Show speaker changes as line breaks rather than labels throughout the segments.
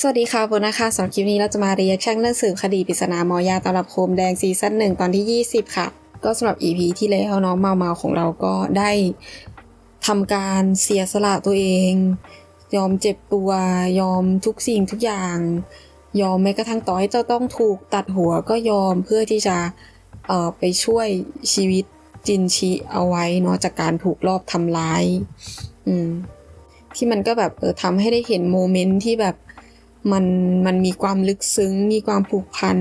สวัสดีค่ะโบนะคะสำหรับคลิปนี้เราจะมาเรียกชั่งเรื่องสืบคดีปริศนามอยาตำรับโคมแดงซีซั่นหนึ่งตอนที่ 20 ค่ะ ก็สำหรับ EP ที่แล้วน้องเมาเมาของเราก็ได้ทำการเสียสละตัวเอง ยอมเจ็บตัวยอมทุกสิ่งทุกอย่าง ยอมแม้กระทั่งต่อให้จ้าต้องถูกตัดหัวก็ยอมเพื่อที่จะเอ่อไปช่วยชีวิตจินชิเอาไว้เนาะจากการถูกลอบทำร้าย อืมที่มันก็แบบเออทำให้ได้เห็นโมเมนต์ที่แบบ มันมันมีความลึกซึ้ง มีความผูกพัน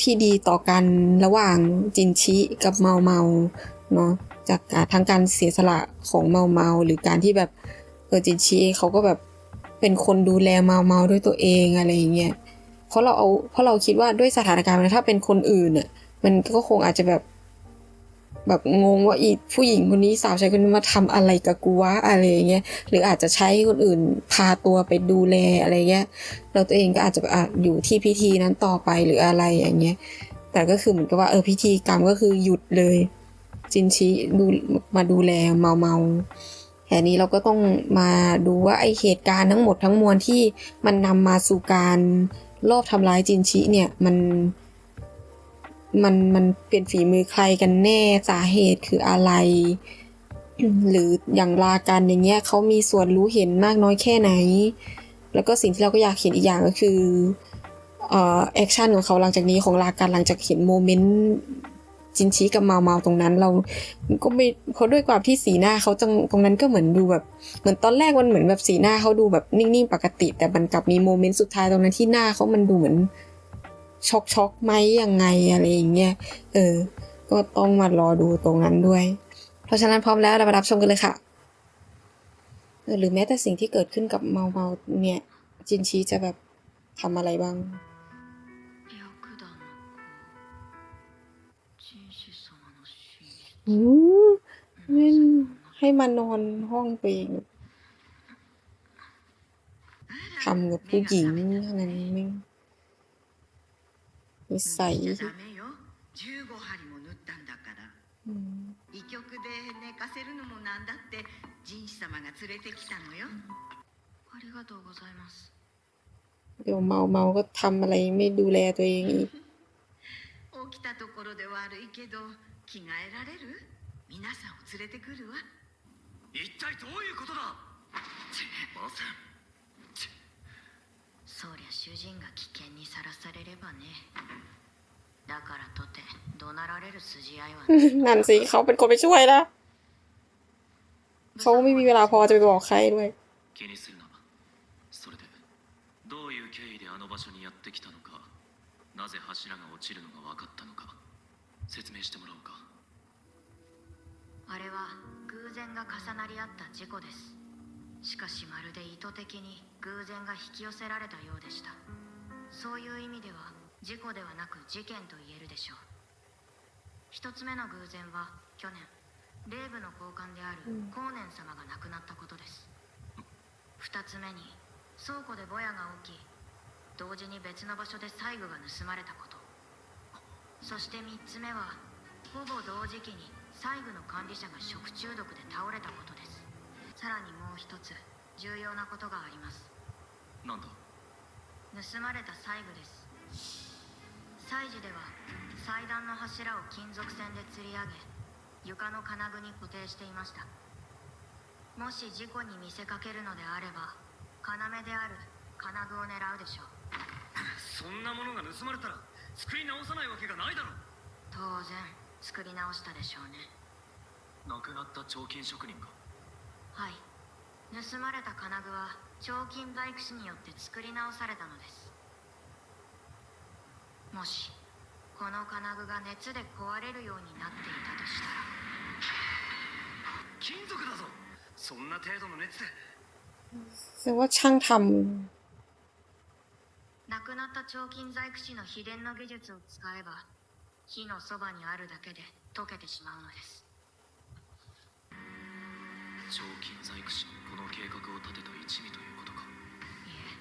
ที่ดีต่อกันระหว่างจินชิกับเมาเมาเนาะจากการทั้งการเสียสละของเมาเมาหรือการที่แบบเออจินชิเขาก็แบบเป็นคนดูแลเมาเมาด้วยตัวเองอะไรอย่างเงี้ยเพราะเราเอาเพราะเราคิดว่าด้วยสถานการณ์ถ้าเป็นคนอื่นอะมันก็คงอาจจะแบบ แบบงงว่าอีผู้หญิงคนนี้สาวใช้คนนี้มาทำอะไรกับกูวะอะไรอย่างเงี้ยหรืออาจจะใช้คนอื่นพาตัวไปดูแลอะไรเงี้ยแล้วตัวเองก็อาจจะอะอยู่ที่พิธีนั้นต่อไปหรืออะไรอย่างเงี้ยแต่ก็คือเหมือนกับว่าเออพิธีกรรมก็คือหยุดเลย จินชิดูมาดูแลเมาเมาแค่นี้เราก็ต้องมาดูว่าไอเหตุการณ์ทั้งหมดทั้งมวลที่มันนำมาสู่การลอบทำร้ายจินชิเนี่ยมัน มันมันเป็นฝีมือใครกันแน่สาเหตุคืออะไร หรืออย่างลากันอย่างเงี้ยเขามีส่วนรู้เห็นมากน้อยแค่ไหน แล้วก็สิ่งที่เราก็อยากเห็นอีกอย่างก็คือเอ่อแอคชั่นของเขาหลังจากนี้ของลากันหลังจากเห็นโมเมนต์จินชี้กับเมาเมาตรงนั้น เราก็ไม่เพราะด้วยความที่สีหน้าเขาจังตรงนั้นก็เหมือนดูแบบ เหมือนตอนแรกมันเหมือนแบบสีหน้าเขาดูแบบนิ่งๆปกติ แต่มันกลับมีโมเมนต์สุดท้ายตรงนั้นที่หน้าเขามันดูเหมือน ช็อกช็อกไหมยังไงอะไรอย่างเงี้ยเออ ก็ต้องมารอดูตรงนั้นด้วย เพราะฉะนั้นพร้อมแล้วเรามารับชมกันเลยค่ะหรือแม้แต่สิ่งที่เกิดขึ้นกับเมาเมาเนี่ย จินชีจะแบบทำอะไรบ้างอืมให้มานอนห้องตัเองทำกับผู้หญิงเท่านั้นไม่ งนิสัย
じゃダメよ15針も縫ったんだから
อืม
医局で寝かせるのもなんだって神師様が連れてきたのよ
ありがとうございます
เดี๋ยวเมาเมาก็ทำอะไรไม่ดูแลตัวเองอีก
起きたところで悪いけど着替えられる皆さんを連れてくるわ
一体どういうことだません
そりゃ主人が危険にさらされればねだからとて怒鳴られる筋合いはない
นั่นสิเขาเป็นคนไปช่วยนะเขาไม่มีเวลาพอจะไปบอกใครด้วย
気にするなそれでどういう経緯であの場所にやってきたのかなぜ柱が落ちるのが分かったのか説明してもらおうか
あれは偶然が重なり合った事故です しかしまるで意図的に偶然が引き寄せられたようでした。そういう意味では事故ではなく事件と言えるでしょう。一つ目の偶然は去年霊部の交換である光年様が亡くなったことです。二つ目に倉庫でぼやが起き同時に別の場所で細具が盗まれたこと。そして三つ目はほぼ同時期に細具の管理者が食中毒で倒れたことですさらにもう一つ重要なことがあります。
なんだ？
盗まれた細具です。祭事では祭壇の柱を金属線で吊り上げ床の金具に固定していました。もし事故に見せかけるのであれば要である金具を狙うでしょう。
そんなものが盗まれたら作り直さないわけがないだろ
当然作り直したでしょうね。
亡くなった彫金職人が
はい盗まれた金具は彫金細工師によって作り直されたのですもしこの金具が熱で壊れるようになっていたとしたら
金属だぞそんな程度の熱で
แสดงว่าช่างทำ
亡くなった彫金細工師の秘伝の技術を使えば火のそばにあるだけで溶けてしまうのです
彫金細工師のこの計画を立てた一味ということか
いえ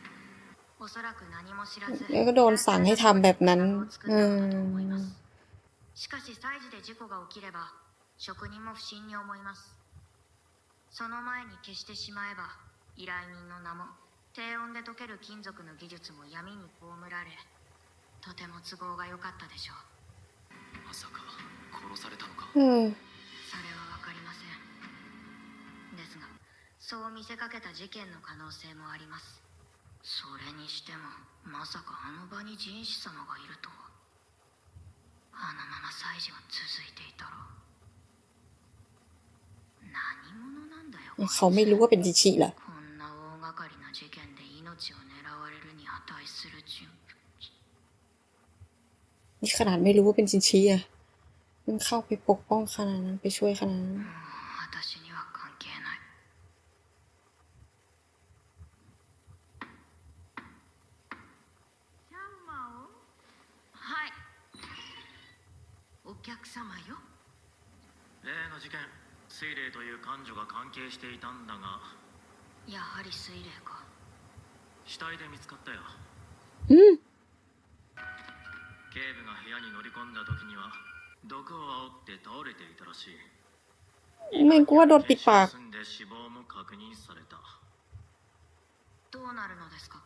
おそらく何も知らず
แล้วก็โดนสั่งให้ทำแบบนั้น
作ったのだと思いますしかし祭事で事故が起きれば職人も不審に思いますその前に消してしまえば依頼人の名も 低温で溶ける金属の技術も闇に葬られとても都合が良かったでしょう
まさか殺されたのか
เอ
そう見せかけた事件の可能性もありますそれにしてもまさかあの場に人士様がいるとはあのまま祭事が続いていたら何者なんだよ
เขาไม่รู้ว่าเป็นจิชิเหรอ
こんな大掛かりな事件で命を狙われるに値する人物
นี่ขนาดไม่รู้ว่าเป็นจิชิอะมันเข้าไปปกป้องขนาดนั้นไปช่วยขนาดนั้น
の事件水霊という彼女が関係していたんだが。
やはり水霊か。
死体で見つかったよ。
うん。
警部が部屋に乗り込んだ時には毒を煽って倒れていたらしい。
めくはど
っんで死亡も確認された。
どうなるのですか？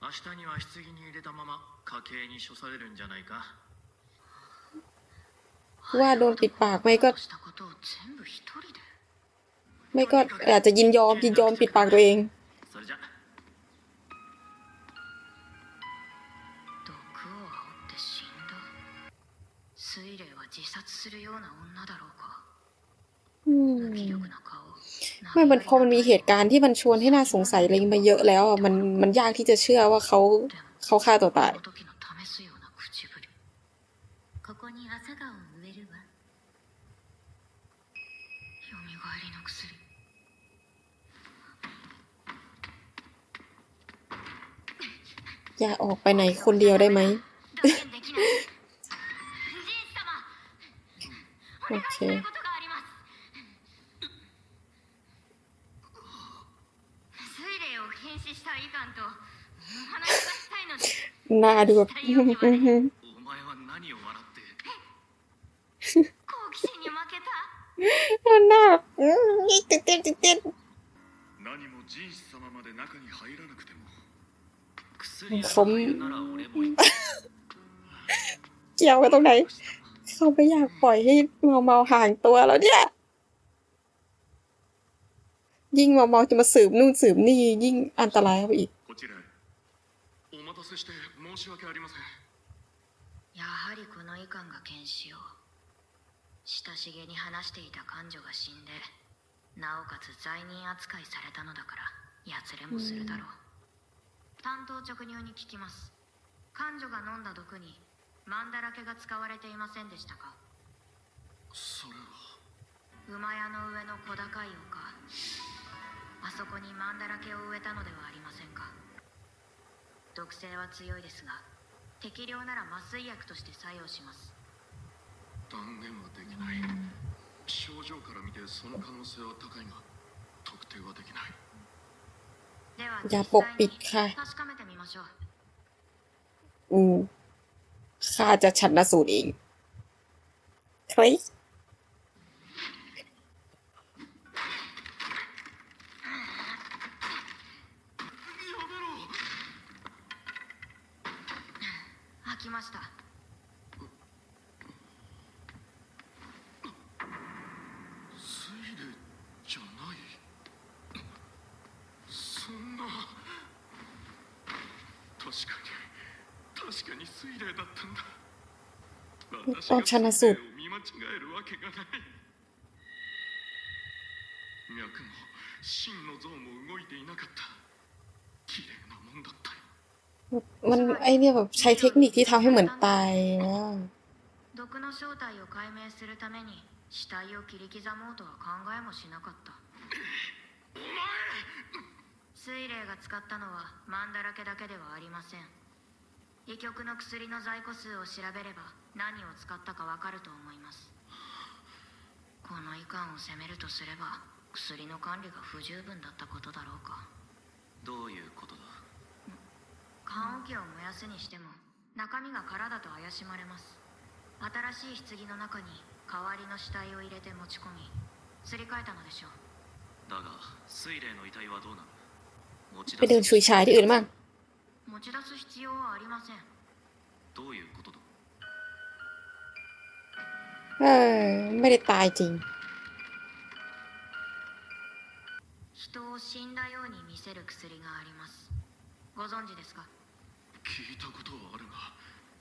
明日には棺に入れたまま家計に処されるんじゃないか。
ว่าโดนปิดปากไม่ก็ ไม่ก็อาจจะยินยอมยินยอมปิดปากตัวเองไม่มันพอมันมีเหตุการณ์ที่มันชวนให้น่าสงสัยอะไรมาเยอะแล้วมันมันยากที่จะเชื่อว่าเขาเขาฆ่าตัวตาย
この時の試すような口ぶり
ここに朝顔を植えるわ
よみがえりの薬
อย่าออกไปไหนคนเดียวได้ไหม
断言できないジン様お願 た
หน้าแบบอื้อตื่นเต้นตื่นเต้น
何も人士様まで中に入らなくても
薬が入るなら俺も行く
เกี่ยวกันตรงไหน เขาไม่อยากปล่อยให้เมาเมาๆห่างตัวแล้วเนี่ย ยิ่งเมาเมาๆจะมาสืบนู่นสืบนี่ ยิ่งอันตรายเข้าไปอีก
こちらへお待たせして申し訳ありません
やはりこのイカンが剣士を 親しげに話していた彼女が死んでなおかつ罪人扱いされたのだからやつれもするだろう。担当直入に聞きます。彼女が飲んだ毒にマンだらけが使われていませんでしたか？
それは。
馬屋の上の小高い丘。あそこにマンだらけを植えたのではありませんか？毒性は強いですが適量なら麻酔薬として作用します。
断言はできない症状から見てその可能性は高いが特定はできない
では
อย่า
実
ปก
際
ปิด
に
ค่ะ
確かめてみましょう
อืมข้าจะชันสูตรเองคลิก
なもんだったよ
มันไอเนี่ยแบบใช้เทคนิคที่ทำให้เหมือนตายแล้ว
毒の正体を解明するために死体を切り刻もうとは考えもしなかった水霊が使ったのはマンだらけだけではありません 医局の薬の在庫数を調べれば何を使ったかわかると思います。このイカンを責めるとすれば薬の管理が不十分だったことだろうか。
どういうことだ？
棺桶を燃やすにしても中身が空だと怪しまれます。新しい棺の中に代わりの死体を入れて持ち込みすり替えたのでしょう。
だが水霊の遺体はどうなる持ち
ไป
持ち出す必要はありません
どういうことだ
เออ ไม่ได้ตายจริง
人を死んだように見せる薬がありますご存知ですか
聞いたことはあるが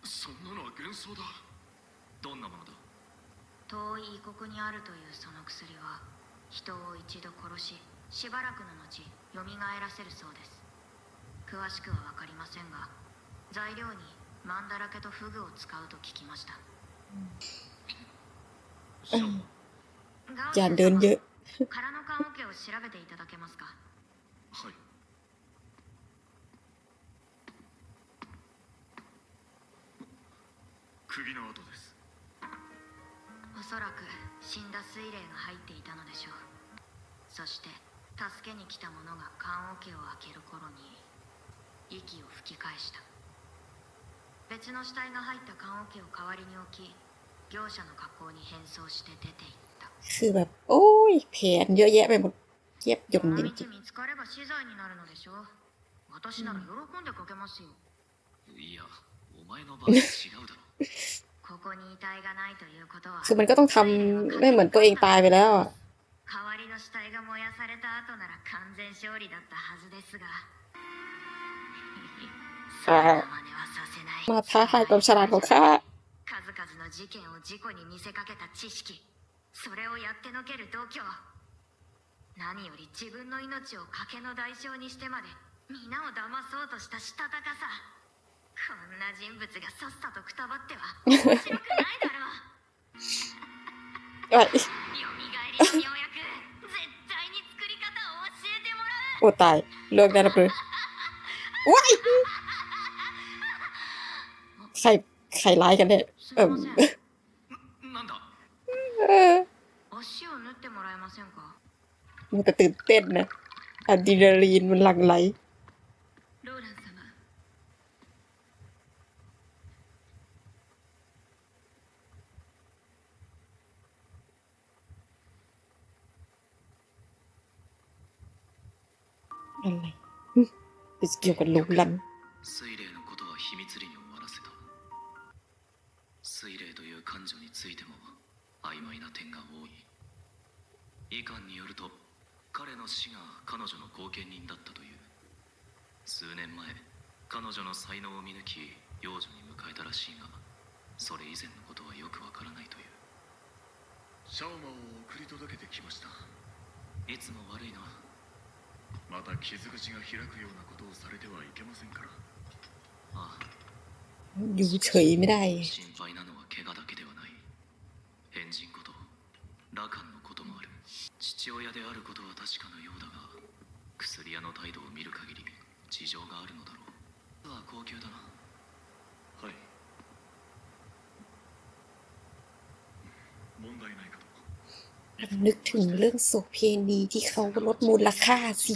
そんなのは幻想だ
どんなものだ
遠い異国にあるというその薬は人を一度殺ししばらくの後蘇らせるそうです 詳しくは分かりませんが材料にマンダラケとフグを使うと聞きました。
じゃあ、
ルン
ル。
空の缶オケを調べていただけますか？
はい。首の跡です。
おそらく死んだ水霊が入っていたのでしょう。そして助けに来た者が棺桶を開ける頃に息を吹き返した別の死体が入った棺桶を代わりに置き業者の加工に変装して出て行った
คือแบบ โอ้ยแผนเยอะแยะไปหมดเย็บย
こ
ง
の
จ
道
ริง
見つかれば死罪になるのでしょう私なら喜んでかけますよ
いやお前の場合は違うだろ
ここに遺体がないということは
ๆคือมันก็ต้องทำไม่เหมือนตัวเองตายไปแล้วอะ
代わりの死体が燃やされた後なら完全勝利だったはずですが そんな真似はさせない
มาท้าทายความฉลาดของข้า
数々の事件を事故に見せかけた知識それをやってのける度胸何より自分の命を賭けの代償にしてまで皆を騙そうとしたしたたかさこんな人物がさっさとくたばっては面白くないだろう
เอ้ย
よみがえりの妙薬絶対に作り方を教えてもらう
โอ้ตายเลิกได้ ใครใครร้ายกันเนี่ย
す
เอ
み
อ
ません
ななんだ
เออ
足を縫ってもらえませんか
มันแต่ตื่นเต้นนะอะดรีนาลีนมันหลั่งไหล
ローラン様
อะไรหึเป็นเกี่ยวกับลูกลัน
彼の死が彼女の後見人だったという数年前彼女の才能を見抜き養女に迎えたらしいがそれ以前のことはよくわからないという
シャオマを送り届けてきました
いつも悪いな
また傷口が開くようなことをされてはいけませんから
ああ
อยู่เฉยไม่ได้
心配なのは怪我だけではない変人こと羅漢のこともある 父親であることは確かなようだが薬屋の態度を見る限り事情があるのだろうは高級だな
はい問題ないかと
นึกถึงเรื่องโสเพณีที่เขาลดมูลค่าสิ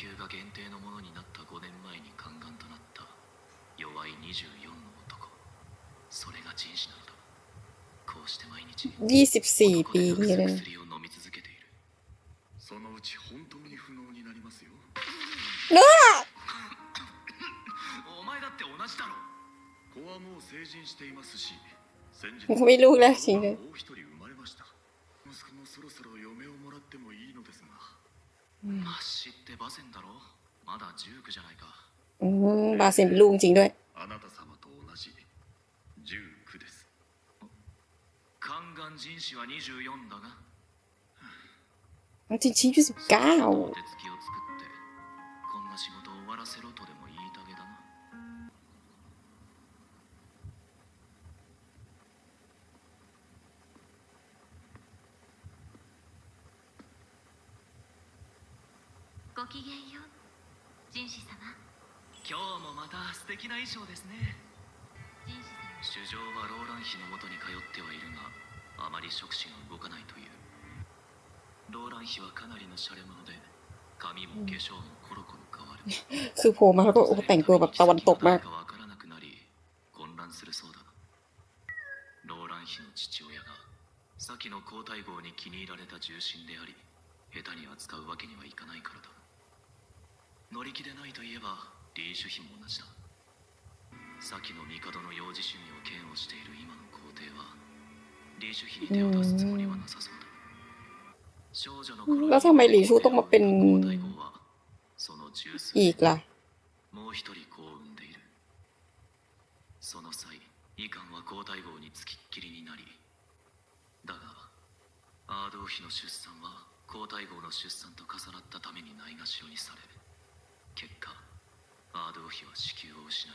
級が限定のものになった5年前に宦官となった弱い24の男。それが人種なのだ。こうして毎日
24
пингеры 薬を飲み続けている。
そのうち本当に不能になりますよ。
お前だって同じだろ。
子はもう成人していますし先日もう一人生まれました。息子もそろそろ嫁をもらってもいいのですが。
マッシってバセンだろまだ19じゃないか
อืมบาเซนเป็นลูกจริงด้วย
あなた様と同じ19です
宦官人種は24だが
จริงๆอายุสิบเก้า
お手つきを作ってこんな仕事を終わらせろとでも言
きげんよう人士様
今日もまた素敵な衣装ですね
人士様
主情はローラン妃のもとに通ってはいるがあまり触手が動かないというローラン妃はかなりのシャレ者で 髪も化粧もコロコロ変わる
คือโผล่มาแล้วก็โอ้แต่งตัวแบบตะวันตกมาก
飲酒費も同じだ。先の帝の幼児趣味を嫌悪している今の皇帝はシュ費に手を出すつもりはなさそうだ。少女の頃
แล้วทำไมหลีชู
もう一人子を産んでいる。その際イカンは皇太后につきっきりになりだがアードーヒの出産は皇太后の出産と重なったためにないがしろにされ結果アードー妃は子宮を失い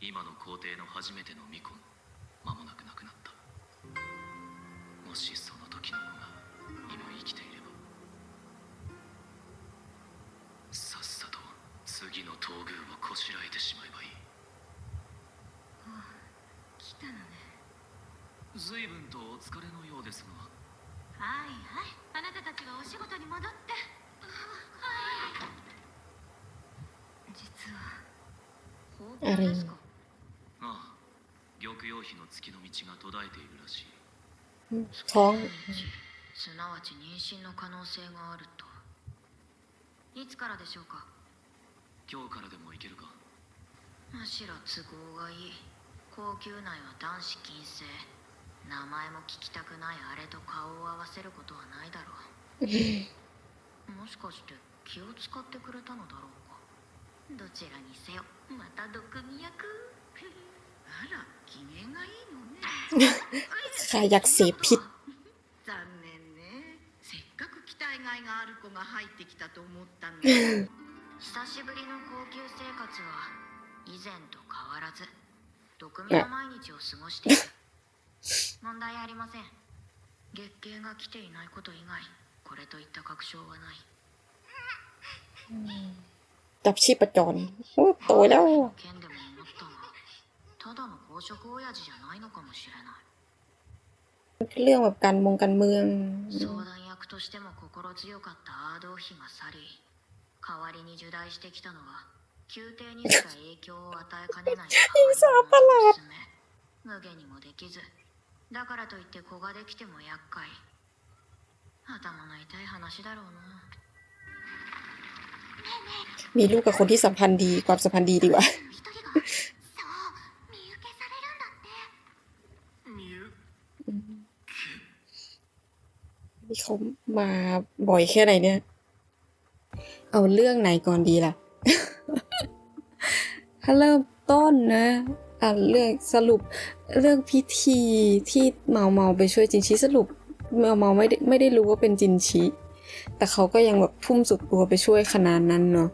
今の皇帝の初めての巫女も間もなく亡くなった。もしその時の子が今生きていればさっさと次の東宮をこしらえてしまえばいい。
来たのね。
随分とお疲れのようですが。
はいはい。あなたたちはお仕事に戻って
実は
放蕩ですか
ああ玉葉妃の月の道が途絶えているらしい
ท้อง
すなわち妊娠の可能性があるといつからでしょうか
今日からでも行けるか
むしろ都合がいい高級内は男子禁制名前も聞きたくないあれと顔を合わせることはないだろうもしかして気を使ってくれたのだろうか どちらにせよまた毒味役。
あら機嫌がいいのね。
最悪性ピッ
残念ね。せっかく期待外がある子が入ってきたと思ったのに。
久しぶりの高級生活は以前と変わらず毒味は毎日を過ごして 問題ありません。月経が来ていないこと以外これといった確証はない、うん。
จับชีพจรโอ้โตแล้ว
件でも思ったがただの公職親父じゃないのかもしれない
เรื่องแบบการมงการเมือง
相談役としても心強かったアードー妃が去り代わりに受代してきたのは宮廷にすら影響を与えかねない代わりの娘無下にもできずだからといって子ができても厄介頭の痛い話だろうな
มีลูกกับคนที่สัมพันธ์ดีความสัมพันธ์ดีดีกว่าที่เขามาบ่อยแค่ไหนเนี่ย เอาเรื่องไหนก่อนดีล่ะ ถ้าเริ่มต้นนะ อะเรื่องสรุปเรื่องพิธีที่เมาเมาไปช่วยจินชิสรุปเมาเมาไม่ได้ไม่ได้รู้ว่าเป็นจินชิ แต่เขาก็ยังแบบพุ่มสุดตัวไปช่วยขนาดนั้นเนาะ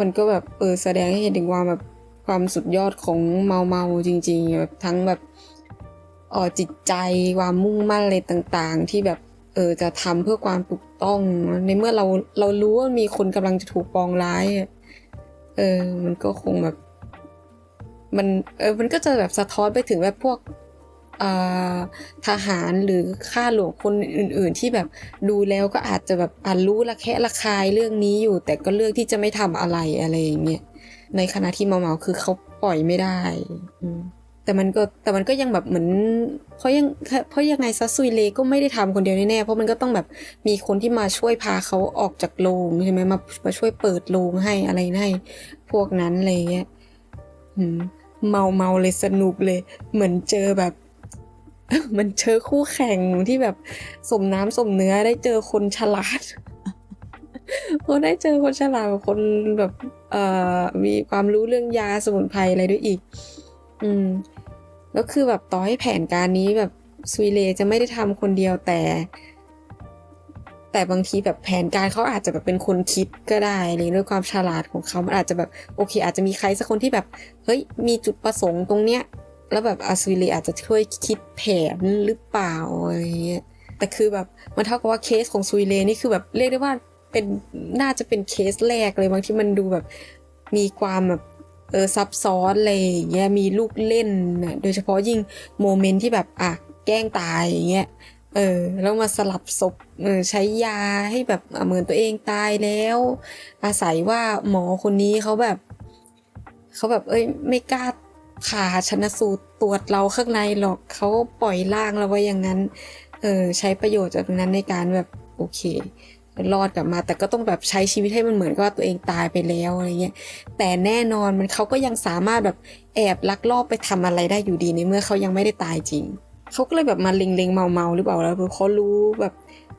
มันก็แบบเออแสดงให้เห็นถึงความแบบความสุดยอดของเมาเมาจริงๆแบบทั้งแบบออจิตใจความมุ่งมั่นอะไรต่างๆ ที่แบบเออจะทำเพื่อความถูกต้อง ในเมื่อเราเรารู้ว่ามีคนกำลังจะถูกปองร้ายเออมันก็คงแบบ มันเออมันก็จะแบบสะท้อนไปถึงแบบพวก ทหารหรือข้าหลวงคนอื่น ๆ ที่แบบดูแล้วก็อาจจะแบบอ่านรู้ละแคะระคายเรื่องนี้อยู่ แต่ก็เลือกที่จะไม่ทำอะไรอะไรอย่างเงี้ยในขณะที่เมาเมาๆคือเขาปล่อยไม่ได้แต่มันก็แต่มันก็ยังแบบเหมือน เพราะยังเพราะยังไงซัซุยเลก็ไม่ได้ทำคนเดียวแน่ๆเพราะมันก็ต้องแบบมีคนที่มาช่วยพาเขาออกจากโรงใช่ไหมมามาช่วยเปิดโรงให้อะไรให้พวกนั้นอะไรเงี้ยเมาเมาเลยสนุกเลย เหมือนเจอแบบ มันเจอคู่แข่งที่แบบสมน้ำสมเนื้อได้เจอคนฉลาดพอได้เจอคนฉลาดกับคนแบบเอ่อมีความรู้เรื่องยาสมุนไพรอะไรด้วยอีก อืมแล้วคือแบบต่อให้แผนการนี้แบบซุยเลจะไม่ได้ทำคนเดียวแต่ แต่บางทีแบบแผนการเขาอาจจะแบบเป็นคนคิดก็ได้เลยด้วยความฉลาดของเขามันอาจจะแบบโอเค อาจจะมีใครสักคนที่แบบ เฮ้ยมีจุดประสงค์ตรงเนี้ย แล้วแบบอาซุยเลอาจจะช่วยคิดแผนหรือเปล่าอะไรเงี้ยแต่คือแบบมันเท่ากับว่าเคสของซุยเลนี่คือแบบเรียกได้ว่าเป็นน่าจะเป็นเคสแรกเลยบางที่มันดูแบบมีความแบบเออซับซ้อนอะไรอย่างเงี้ยมีลูกเล่นนะโดยเฉพาะยิ่งโมเมนต์ที่แบบอะแกล้งตายอย่างเงี้ยเออแล้วมาสลับศพเออใช้ยาให้แบบเหมือนตัวเองตายแล้ว อาศัยว่าหมอคนนี้เขาแบบเขาแบบเอ้ยไม่กล้า ผ่าชนสูตรตรวจเราข้างในหรอกเขาปล่อยร่างเราไว้อย่างนั้น เออใช้ประโยชน์จากนั้นในการแบบโอเครอดกลับมา แต่ก็ต้องแบบใช้ชีวิตให้มันเหมือนกับว่าตัวเองตายไปแล้วอะไรเงี้ยแต่แน่นอนมันเขาก็ยังสามารถแบบแอบลักลอบไปทำอะไรได้อยู่ดีในเมื่อเขายังไม่ได้ตายจริงเขาก็เลยแบบมาเล็งๆเมาๆหรือเปล่าแล้วเขารู้แบบ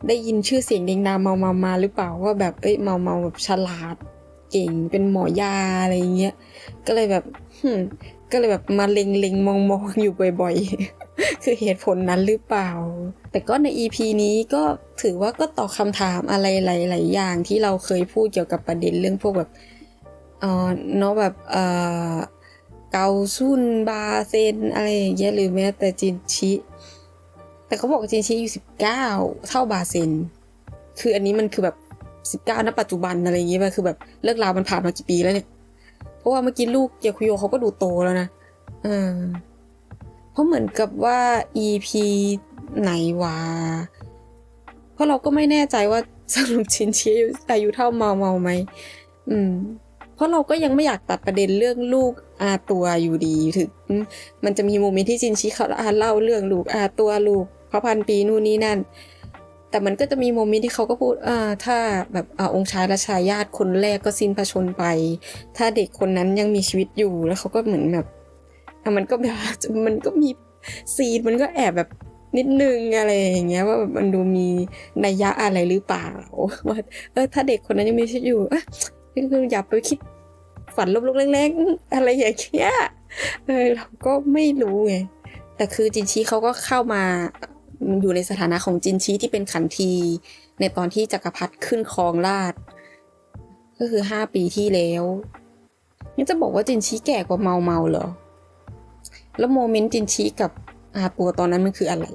ได้ยินชื่อเสียงเด้งดาเมามามาหรือเปล่าว่าแบบเอ้ยเมาเมาแบบฉลาดเก่งเป็นหมอยาอะไรเงี้ยก็เลยแบบ ก็เลยแบบมาเล็งเล็งมองมองอยู่บ่อยๆ คือเหตุผลนั้นหรือเปล่า แต่ก็ใน EP นี้ก็ถือว่าก็ตอบคำถามอะไรหลายๆอย่างที่เราเคยพูดเกี่ยวกับประเด็นเรื่องพวกแบบเออเนาะแบบเออเกาซุนบาเซนอะไรอย่างเงี้ยหรือแม้แต่จินชิ แต่เขาบอกว่าจินชิอยู่สิบเก้าเท่าบาเซน คืออันนี้มันคือแบบสิบเก้าณปัจจุบันอะไรอย่างเงี้ยคือแบบเลิกราวมันผ่านมากี่ปีแล้วเนี่ย เพราะว่าเมื่อกี้ลูกเกียวคุโยเขาก็ดูโตแล้วนะเออเพราะเหมือนกับว่า EP ไหนวะเพราะเราก็ไม่แน่ใจว่าสรุปชินชิอายุเท่าเมาเมาไหมอืม เพราะเราก็ยังไม่อยากตัดประเด็นเรื่องลูกอาตัวอยู่ดีถึงมันจะมีโมเมนต์ที่ชินชิเขาเล่าเรื่องลูกอาตัวลูกพระพันปีนู่นนี่นั่น แต่มันก็จะมีโมเมนต์ที่เขาก็พูดอ่าถ้าแบบอาองค์ชายและชายาติคนแรกก็สิ้นพระชนไป ถ้าเด็กคนนั้นยังมีชีวิตอยู่แล้วเขาก็เหมือนแบบอะมันก็แบบมันก็มีซีนมันก็แอบแบบนิดนึงอะไรอย่างเงี้ยว่าแบบมันดูมีนัยยะอะไรหรือเปล่าว่าเออถ้าเด็กคนนั้นยังมีชีวิตอยู่อยคืออย่าไปคิดฝันลบๆแรงๆอะไรอย่างเงี้ยเออเราก็ไม่รู้ไงแต่คือจินชีเขาก็เข้ามา อยู่ในสถานะของจินชีที่เป็นขันที ในตอนที่จักรพรรดิขึ้นครองราชก็คือห้าปีที่แล้วนี่จะบอกว่าจินชีแก่กว่าเมาเมาเหรอ แล้วโมเมนต์จินชีกับอาตัวตอนนั้นมันคืออะไร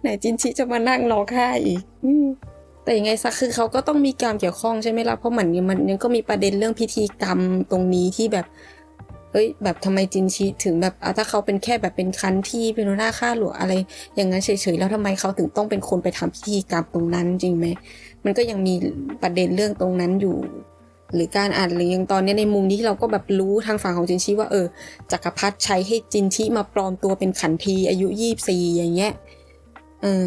ไหนจินชีจะมานั่งรอค่าอีกแต่ยังไงซะคือเขาก็ต้องมีการเกี่ยวข้องใช่ไหมล่ะเพราะเหมือนมันยังก็มีประเด็นเรื่องพิธีกรรมตรงนี้ที่แบบ เอ้ยแบบทำไมจินชีถึงแบบถ้าเขาเป็นแค่แบบเป็นคันที่เป็นหน้าข้าหลวงอะไร อย่างนั้นเฉยๆแล้วทำไมเขาถึงต้องเป็นคนไปทำพิธีกรรมตรงนั้นจริงไหมมันก็ยังมีประเด็นเรื่องตรงนั้นอยู่ หรือการอ่านหรือยังตอนนี้ในมุมนี้ที่เราก็แบบรู้ทางฝั่งของจินชิว่าเออจักรพรรดิใช้ให้จินชิมาปลอมตัวเป็นขันทีอายุยี่สี่อย่างเงี้ยเออ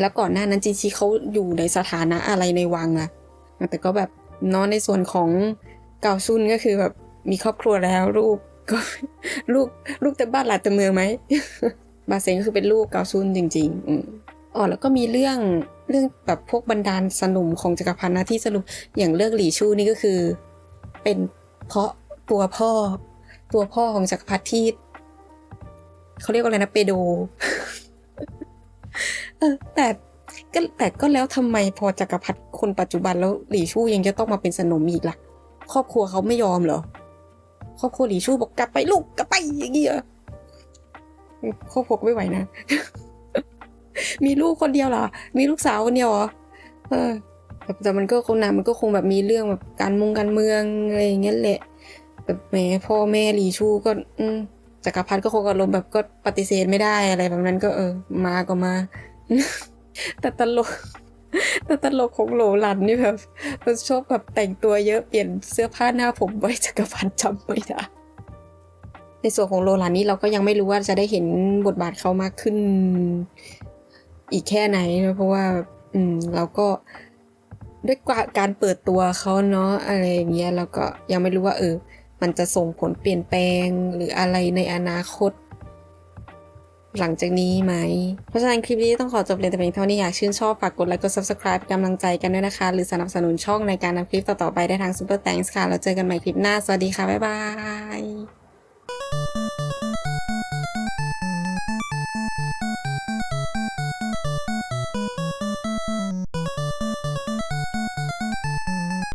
แล้วก่อนหน้านั้นจินชิเขาอยู่ในสถานะอะไรในวังอะแต่ก็แบบเนอในส่วนของเกาซุนก็คือแบบ มีครอบครัวแล้วลูกก็ลูกลูกแต่บ้านหลานแต่เมืองไหมบาเซงก็คือเป็นลูกเกาซุนจริง ๆ อืมอ๋อแล้วก็มีเรื่องเรื่องแบบพวกบรรดาลสนุมของจักรพรรดินะที่สรุปอย่างเรื่องหลี่ชูนี่ก็คือ เป็นเพราะตัวพ่อ ตัวพ่อของจักรพรรดิที่เขาเรียกว่าอะไรนะเปโดเออแต่ก็แต่ก็แล้วทำไมพอจักรพรรดิคนปัจจุบันแล้วหลี่ชู่ยังจะต้องมาเป็นสนมอีกล่ะ ครอบครัวเขาไม่ยอมเหรอ ครอบครัวหลี่ชู่บอกกลับไปลูกกลับไปอย่างเงี้ยครอบครัวไม่ไหวนะ มีลูกคนเดียวเหรอ มีลูกสาวคนเดียวเหรอ เออแต่แต่มันก็คงนะมันก็คงแบบมีเรื่องแบบการมงการเมืองอะไรอย่างเงี้ยแหละแบบแหมพ่อแม่หลีชูก็ อืมจักรพรรดิก็คงอารมณ์แบบก็ปฏิเสธไม่ได้อะไรแบบนั้นก็เออ มาก็มา แต่ตลก แต่ตลกของโหลหลันนี่แบบมันชอบแบบแต่งตัวเยอะเปลี่ยนเสื้อผ้าหน้าผมไว้จักรพรรดิจำไม่ได้ในส่วนของโรลันนี่เราก็ยังไม่รู้ว่าจะได้เห็นบทบาทเขามากขึ้น อีกแค่ไหนนะเพราะว่า อืม เราก็ด้วยการเปิดตัวเขาเนาะอะไรอย่างเงี้ยแล้วก็ยังไม่รู้ว่า เออ มันจะส่งผลเปลี่ยนแปลงหรืออะไรในอนาคต หลังจากนี้ไหม เพราะฉะนั้นคลิปนี้ต้องขอจบเลยแต่เพียงเท่านี้อยากชื่นชอบฝากกดไลค์กด subscribe กำลังใจกันด้วยนะคะ หรือสนับสนุนช่องในการนำคลิปต่อๆไปได้ทาง Super Thanks ค่ะ แล้วเจอกันใหม่คลิปหน้า สวัสดีค่ะ บ๊ายบาย